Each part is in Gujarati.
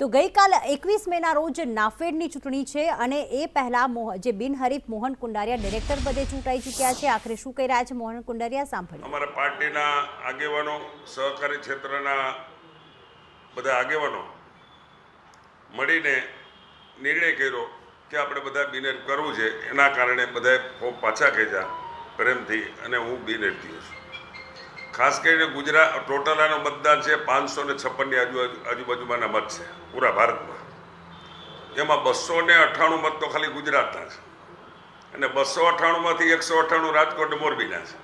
તો ગઈકાલે એકવીસ મેના રોજ નાફેડની ચૂંટણી છે અને એ પહેલા જે બિનહરીફ મોહન કુંડારિયા ડિરેક્ટર પદે ચૂંટાઈ ચૂક્યા છે. આખરે શું કહી રહ્યા છે મોહન કુંડારિયા? સાંભળ્યું અમારા પાર્ટીના આગેવાનો, સહકારી ક્ષેત્રના બધા આગેવાનો મળીને નિર્ણય કર્યો કે આપણે બધા બિનેટ કરવું છે. એના કારણે બધાએ પાછા ખેંચ્યા પ્રેમથી અને હું બિનેટ થયો છું. ખાસ કરીને ગુજરાત, ટોટલ આનું મતદાન છે પાંચસો ને છપ્પનની આજુબાજુ આજુબાજુમાંના મત છે, પૂરા ભારતમાં. એમાં બસો ને અઠ્ઠાણું મત તો ખાલી ગુજરાતના છે. અને બસો અઠ્ઠાણુંમાંથી એકસો અઠ્ઠાણું રાજકોટ મોરબીના છે.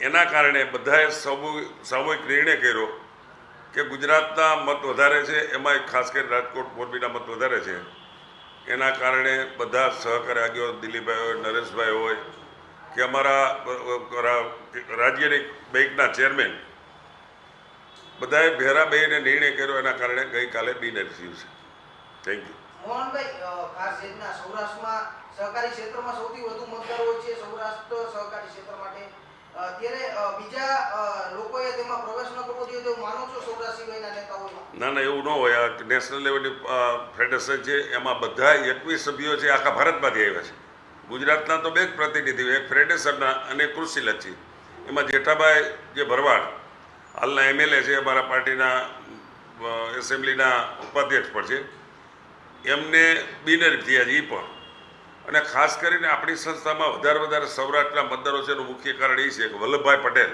એના કારણે બધાએ સામૂહિક સામૂહિક નિર્ણય કર્યો કે ગુજરાતના મત વધારે છે એમાં ખાસ કરીને રાજકોટ, મોરબીના મત વધારે છે. એના કારણે બધા સહકારી આગેવાન દિલીપભાઈ હોય, નરેશભાઈ હોય કે અમારા રાજ્યની બેંકના ચેરમેન બધાએ ભેરા બેહીને નિર્ણય કર્યો એના કારણે ગઈકાલે થયું છે. થેન્ક યુ મોહનભાઈ ખાસ રીતના સૌરાષ્ટ્રમાં સહકારી ક્ષેત્રમાં સૌથી વધુ મતદારો હોય છે સૌરાષ્ટ્ર સહકારી ક્ષેત્ર માટે. ત્યારે બીજા લોકોએ તેમાં પ્રવેશ ન કરવો જોઈએ તેવું માનો છો સૌરાષ્ટ્ર સિવાયના નેતાઓમાં? ના ના એવું ન હોય. આ નેશનલ લેવલની ફેડરેશન છે એમાં બધા એકવીસ સભ્યો છે આખા ભારતમાંથી આવ્યા છે. ગુજરાતના તો બે જ પ્રતિનિધિઓ, એક ફેડરેશનના અને કૃષિલક્ષી એમાં જેઠાભાઈ જે ભરવાડ, હાલના એમએલએ છે, અમારા પાર્ટીના એસેમ્બલીના ઉપાધ્યક્ષ પણ છે. એમને બિનહરીફ થયા છે એ પણ. અને ખાસ કરીને આપણી સંસ્થામાં વધારે વધારે સૌરાષ્ટ્રના મતદારો છે, એનું મુખ્ય કારણ એ છે કે વલ્લભભાઈ પટેલ.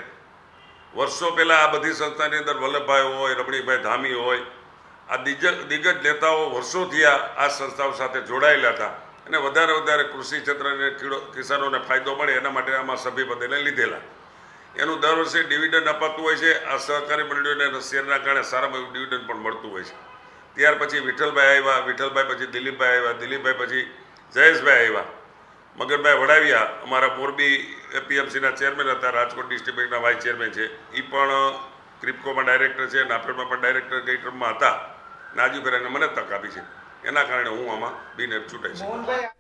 વર્ષો પહેલાં આ બધી સંસ્થાની અંદર વલ્લભભાઈ હોય રમણીભાઈ ધામી હોય, આ દિગ્ગજ નેતાઓ વર્ષોથી થયા આ સંસ્થાઓ સાથે જોડાયેલા હતા. અને વધારે વધારે કૃષિ ક્ષેત્રને કિસાનોને ફાયદો મળે એના માટે આમાં સભ્યપદેને લીધેલા. એનું દર વર્ષે ડિવિડન્ડ અપાતું હોય છે. આ સહકારી મંડળીઓને શેરના કારણે સારામાં એવું ડિવિડન્ડ પણ મળતું હોય છે. ત્યાર પછી વિઠ્ઠલભાઈ આવ્યા, વિઠ્ઠલભાઈ પછી દિલીપભાઈ આવ્યા, દિલીપભાઈ પછી જયેશભાઈ આવ્યા. મગનભાઈ વડાવ્યા, અમારા મોરબી એપીએમસીના ચેરમેન હતા, રાજકોટ ડિસ્ટ્રિક્ટ બેંકના વાઇસ ચેરમેન છે. એ પણ ક્રિપ્કોમાં ડાયરેક્ટર છે નાફેડમાં પણ ડાયરેક્ટર ગઈ ટ્રમમાં હતા. નાજુ ફેરાને મને તક આપી છે. એના કારણે હું આમાં બિનહરીફ ચૂંટાઈ મોહનભાઈ